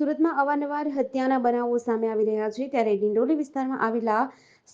સુરતમાં અવારનવાર હત્યાના બનાવો સામે આવી રહ્યા છે. ત્યારે ડિંડોલી વિસ્તારમાં આવેલા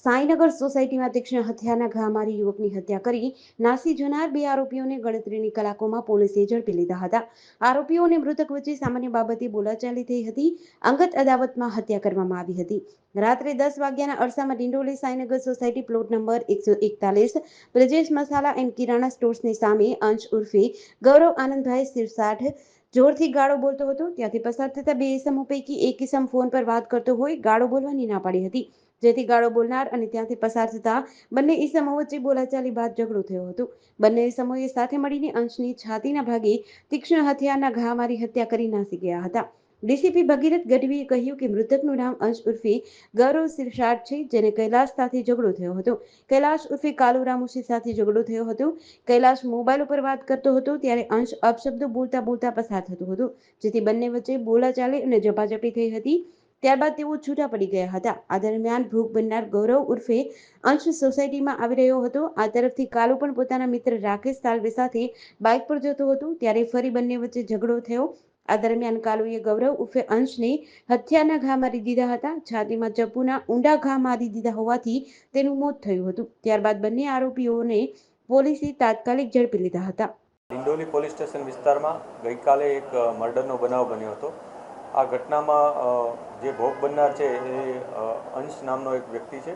સાંઈનગર સોસાયટીમાં તીક્ષ્ણ હથિયારના ઘા મારી યુવકની હત્યા કરી. નાસી જનાર બે આરોપીઓને ગણતરીની કલાકોમાં પોલીસે ઝડપી લીધા હતા. આરોપીઓને મૃતક વચ્ચે સામાન્ય બાબતે બોલાચાલી થઈ હતી. અંગત અદાવતમાં હત્યા કરવામાં આવી હતી. રાત્રે દસ વાગ્યાના અરસામાં Dindoli Sainagar society plot number એકસો એકતાલીસ, બ્રજેશ મસાલા એન્ડ કિરાણા સ્ટોર્સની સામે અંશ ઉર્ફે ગૌરવ આનંદભાઈ સિરસાઠ જોરથી ગાળો બોલતો હતો. ત્યાંથી પસાર થતા બે ઇસમો પૈકી એક ઇસમ ફોન પર વાત કરતો હોય ગાળો બોલવાની ના પાડી હતી. જેથી ગાળો બોલનાર અને ત્યાંથી પસાર થતા બંને ઇસમો વચ્ચે બોલાચાલી બાદ ઝઘડો થયો હતો. બંને ઇસમોએ સાથે મળીને અંશની છાતીના ભાગે તીક્ષ્ણ હથિયારના ઘા મારી હત્યા કરી નાસી ગયા હતા. ડીસીપી ભગીરથ ગઢવીએ કહ્યું કે મૃતકનું નામ અંશ ઉર્ફે ગૌરવ સિરસાટ છે, જેને કૈલાશ સાથે ઝઘડો થયો હતો. કૈલાશ ઉર્ફે કાલુ રામુસી સાથે ઝઘડો થયો હતો. કૈલાશ મોબાઈલ ઉપર વાત કરતો હતો, ત્યારે અંશ અપશબ્દો બોલતા બોલતા પસાર થતું હતું, જેથી બંને વચ્ચે બોલાચાલી અને ઝપાઝપી થઈ હતી. ત્યારબાદ તેઓ છૂટા પડી ગયા હતા. આ દરમિયાન ભૂખ બનનાર ગૌરવ ઉર્ફે અંશ સોસાયટીમાં આવી રહ્યો હતો. આ તરફથી કાલુ પણ પોતાના મિત્ર રાકેશ તાલવે સાથે બાઇક પર જતો હતો. ત્યારે ફરી બંને વચ્ચે ઝઘડો થયો. આ દરમિયાન કાલુએ ગૌરવ ઉર્ફે અંશને હત્યાના ઘા મારી દીધા હતા. છાતીમાં ચપ્પુના ઊંડા ઘા મારી દીધા હોવાથી તેનું મોત થયું હતું. ત્યારબાદ બંને આરોપીઓને પોલીસે તાત્કાલિક ઝડપી લીધા હતા. ડિંડોલી પોલીસ સ્ટેશન વિસ્તારમાં ગઈકાલે એક મર્ડરનો બનાવ બન્યો હતો. આ ઘટનામાં જે ભોગ બનનાર છે એ અંશ નામનો એક વ્યક્તિ છે,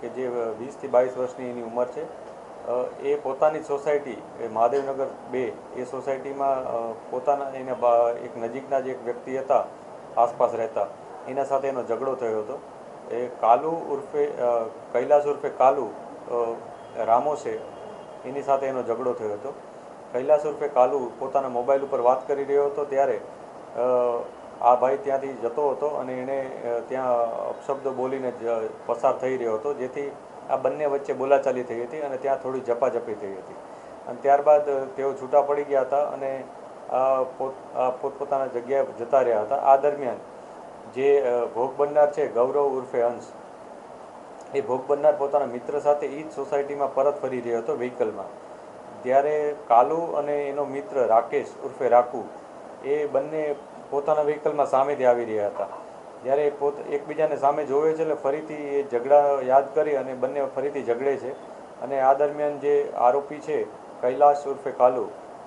કે જે વીસથી બાવીસ વર્ષની એની ઉંમર છે. એ પોતાની સોસાયટી મહાદેવનગર બે, એ સોસાયટીમાં પોતાના એને એક નજીકના જ એક વ્યક્તિ હતા, આસપાસ રહેતા. એના સાથે એનો ઝઘડો થયો હતો. એ કાલુ ઉર્ફે કૈલાસ ઉર્ફે કાલુ રામો છે, એની સાથે એનો ઝઘડો થયો હતો. કૈલાસ ઉર્ફે કાલુ પોતાના મોબાઈલ ઉપર વાત કરી રહ્યો હતો ત્યારે આ ભાઈ ત્યાંથી જતો હતો અને એણે ત્યાં અપશબ્દો બોલીને જ પસાર થઈ રહ્યો હતો, જેથી આ બંને વચ્ચે બોલાચાલી થઈ હતી અને ત્યાં થોડી ઝપાઝપી થઈ હતી. અને ત્યારબાદ તેઓ છૂટા પડી ગયા હતા અને આ પોત પોતપોતાના જગ્યાએ જતા રહ્યા હતા. આ દરમિયાન જે ભોગ બનનાર છે ગૌરવ ઉર્ફે અંશ, એ ભોગ બનનાર પોતાના મિત્ર સાથે એ જ સોસાયટીમાં પરત ફરી રહ્યો હતો વ્હીકલમાં. ત્યારે કાલુ અને એનો મિત્ર રાકેશ ઉર્ફે રાખુ એ બંને પોતાના વ્હીકલમાં સામેથી આવી રહ્યા હતા. જ્યારે પોત, એકબીજાને સામે જોવે છે એટલે ફરીથી એ ઝઘડા યાદ કરી અને બંને ફરીથી ઝઘડે છે. અને આ દરમિયાન જે આરોપી છે કૈલાશ ઉર્ફે કાલુ,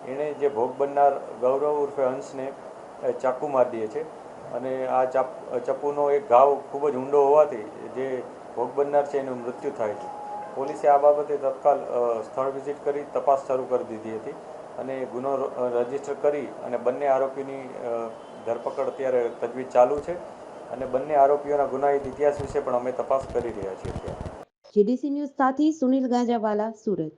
એણે જે ભોગ બનનાર ગૌરવ ઉર્ફે હંસને ચાકુ મારી દે છે. અને આ ચાપ ચપ્પુનો એક ઘાવ ખૂબ જ ઊંડો હોવાથી જે ભોગ બનનાર છે એનું મૃત્યુ થાય છે. પોલીસે આ બાબતે તત્કાલ સ્થળ વિઝિટ કરી તપાસ શરૂ કરી દીધી હતી અને ગુનો રજિસ્ટર કરી અને બંને આરોપીની ધરપકડ અત્યારે તજવીજ ચાલુ છે અને બંને આરોપીઓના ગુનાહિત ઇતિહાસ વિશે પણ અમે તપાસ કરી રહ્યા છીએ જીડીસી ન્યૂઝ સાથી સુનિલ ગાંજાવાલા, સુરત.